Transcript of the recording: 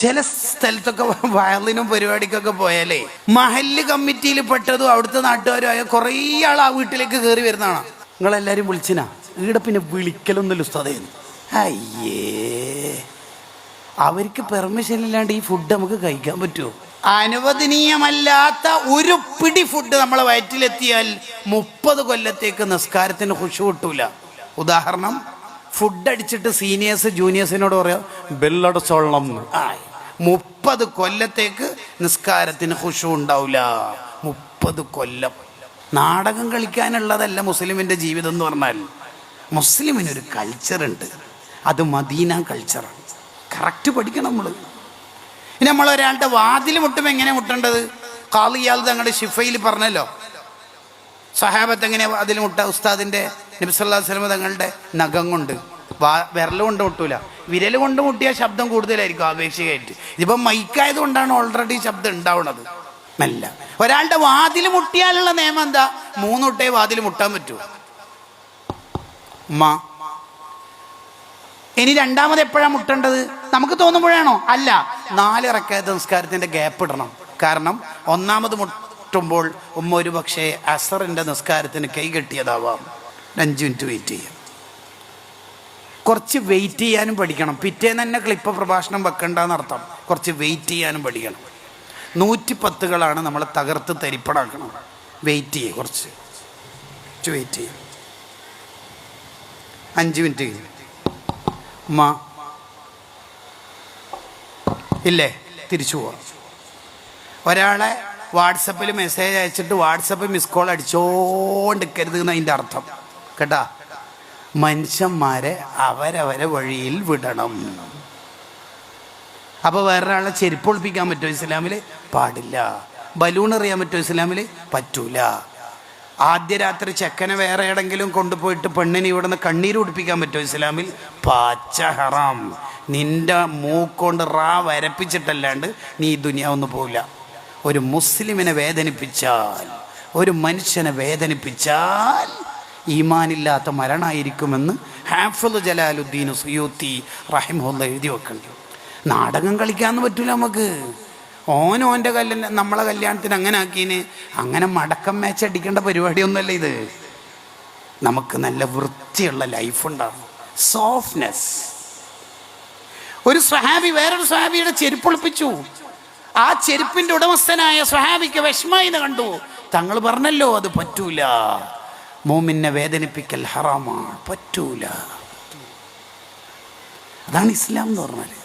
ചില സ്ഥലത്തൊക്കെ വയലിനും പരിപാടിക്കൊക്കെ പോയാലേ മഹല്ല് കമ്മിറ്റിയിൽ പെട്ടതും അവിടുത്തെ നാട്ടുകാരുമായ കുറേ ആൾ ആ വീട്ടിലേക്ക് കയറി വരുന്നതാണ്. നിങ്ങളെല്ലാരും വിളിച്ചിനാ? ഈടെ പിന്നെ വിളിക്കലൊന്നുമില്ല ഉസ്താദേന്ന് അയ്യേ. അവർക്ക് പെർമിഷൻ ഇല്ലാണ്ട് ഈ ഫുഡ് നമുക്ക് കഴിക്കാൻ പറ്റുമോ? അനുവദനീയമല്ലാത്ത ഒരു പിടി ഫുഡ് നമ്മളെ വയറ്റിലെത്തിയാൽ മുപ്പത് കൊല്ലത്തേക്ക് നിസ്കാരത്തിന് ഖുഷു കിട്ടൂല. ഉദാഹരണം ഫുഡ് അടിച്ചിട്ട് സീനിയേഴ്സ് ജൂനിയേഴ്സിനോട് പറയാം ബെല്ലടച്ചോളണം. മുപ്പത് കൊല്ലത്തേക്ക് നിസ്കാരത്തിന് ഖുഷു ഉണ്ടാവില്ല. മുപ്പത് കൊല്ലം. നാടകം കളിക്കാനുള്ളതല്ല മുസ്ലിമിന്റെ ജീവിതം എന്ന് പറഞ്ഞാൽ. മുസ്ലിമിനൊരു കൾച്ചറുണ്ട് അത് മദീന കൾച്ചറാണ് കറക്റ്റ് പഠിക്കണം നമ്മൾ ഇനി നമ്മൾ ഒരാളുടെ വാതിൽ മുട്ടുമ്പോൾ എങ്ങനെ മുട്ടേണ്ടത് കാളിയാൾ തങ്ങളുടെ ഷിഫയിൽ പറഞ്ഞല്ലോ. സഹാബത്ത് എങ്ങനെ അതിൽ മുട്ട? ഉസ്താദിന്റെ നബിസല്ലാ സ്വലമ തങ്ങളുടെ നഖം കൊണ്ട്. വിരൽ കൊണ്ട് മുട്ടൂല. വിരൽ കൊണ്ട് മുട്ടിയ ശബ്ദം കൂടുതലായിരിക്കും ആപേക്ഷികമായിട്ട്. ഇതിപ്പം മൈക്കായത് കൊണ്ടാണ് ഓൾറെഡി ശബ്ദം ഉണ്ടാവുന്നത് നല്ല ഒരാളുടെ വാതിൽ മുട്ടിയാലുള്ള നിയമം എന്താ? മൂന്ന് മൂന്നുട്ടേ വാതിൽ മുട്ടാൻ പറ്റൂ. ഉമ്മ. ഇനി രണ്ടാമത് എപ്പോഴാണ് മുട്ടേണ്ടത്? നമുക്ക് തോന്നുമ്പോഴാണോ? അല്ല. നാല് ഇറക്കാത്ത നിസ്കാരത്തിന്റെ ഗ്യാപ്പ് ഇടണം. കാരണം ഒന്നാമത് മുട്ടുമ്പോൾ ഉമ്മ ഒരു പക്ഷേ അസറിന്റെ നിസ്കാരത്തിന് കൈ കെട്ടിയതാവാം. അഞ്ച് മിനിറ്റ് വെയിറ്റ് ചെയ്യാം. കുറച്ച് വെയിറ്റ് ചെയ്യാനും പഠിക്കണം. പിറ്റേന്ന് തന്നെ ക്ലിപ്പ് പ്രഭാഷണം വെക്കണ്ടെന്നർത്ഥം കുറച്ച് വെയിറ്റ് ചെയ്യാനും പഠിക്കണം. നൂറ്റി പത്തുകളാണ് നമ്മളെ തകർത്ത് തരിപ്പടാക്കണം വെയിറ്റ് ചെയ്യുക കുറച്ച്. കുറച്ച് വെയിറ്റ് ചെയ്യും. അഞ്ച് മിനിറ്റ് കഴിഞ്ഞു. ഉമ്മ. ഇല്ലേ? തിരിച്ചു പോവാം. ഒരാളെ വാട്സപ്പിൽ മെസ്സേജ് അയച്ചിട്ട് വാട്സപ്പ് മിസ് കോൾ അടിച്ചോണ്ടിരിക്കരുത് എന്നതിന്റെ അർത്ഥം. കേട്ടാ? മനുഷ്യന്മാരെ അവരവരെ വഴിയിൽ വിടണം. അപ്പോൾ വേറൊരാളെ ചെരുപ്പ് ഒളിപ്പിക്കാൻ പറ്റുമോ ഇസ്ലാമിൽ പാടില്ല. ബലൂൺ എറിയാൻ പറ്റുമോ ഇസ്ലാമിൽ പറ്റൂല. ആദ്യ രാത്രി ചെക്കനെ വേറെ എവിടെങ്കിലും കൊണ്ടുപോയിട്ട് പെണ്ണിനെ ഇവിടുന്ന് കണ്ണീര് കുടിപ്പിക്കാൻ പറ്റുമോ ഇസ്ലാമിൽ? പാച്ച ഹറാം. നിന്റെ മൂക്കൊണ്ട് റാ വരപ്പിച്ചിട്ടല്ലാണ്ട് നീ ഈ ഒന്ന് പോവില്ല. ഒരു മുസ്ലിമിനെ വേദനിപ്പിച്ചാൽ ഒരു മനുഷ്യനെ വേദനിപ്പിച്ചാൽ ഈമാനില്ലാത്ത മരണമായിരിക്കുമെന്ന് ഹാഫു ജലാലുദ്ദീൻ സുയൂത്തി റഹിമുല്ല എഴുതി വെക്കേണ്ടി? നാടകം കളിക്കാന്ന് പറ്റൂല നമുക്ക്. ഓൻ ഓന്റെ കല്യാണ നമ്മളെ കല്യാണത്തിന് അങ്ങനെ ആക്കീന്. അങ്ങനെ മടക്കം മാച്ച് അടിക്കേണ്ട പരിപാടിയൊന്നുമല്ല ഇത്. നമുക്ക് നല്ല വൃത്തിയുള്ള ലൈഫ് ഉണ്ടാകും സോഫ്റ്റ്നെസ് ഒരു സ്വഹാബി വേറൊരു സ്വഹാബിയുടെ ചെരുപ്പ് ഒളിപ്പിച്ചു. ആ ചെരുപ്പിന്റെ ഉടമസ്ഥനായ സ്വഹാബിക്ക് വിഷമായി കണ്ടു. തങ്ങൾ പറഞ്ഞല്ലോ അത് പറ്റൂല. മോമിനെ വേദനിപ്പിക്കൽ ഹറാമാണ്. പറ്റൂല. അതാണ് ഇസ്ലാം എന്ന് പറഞ്ഞാൽ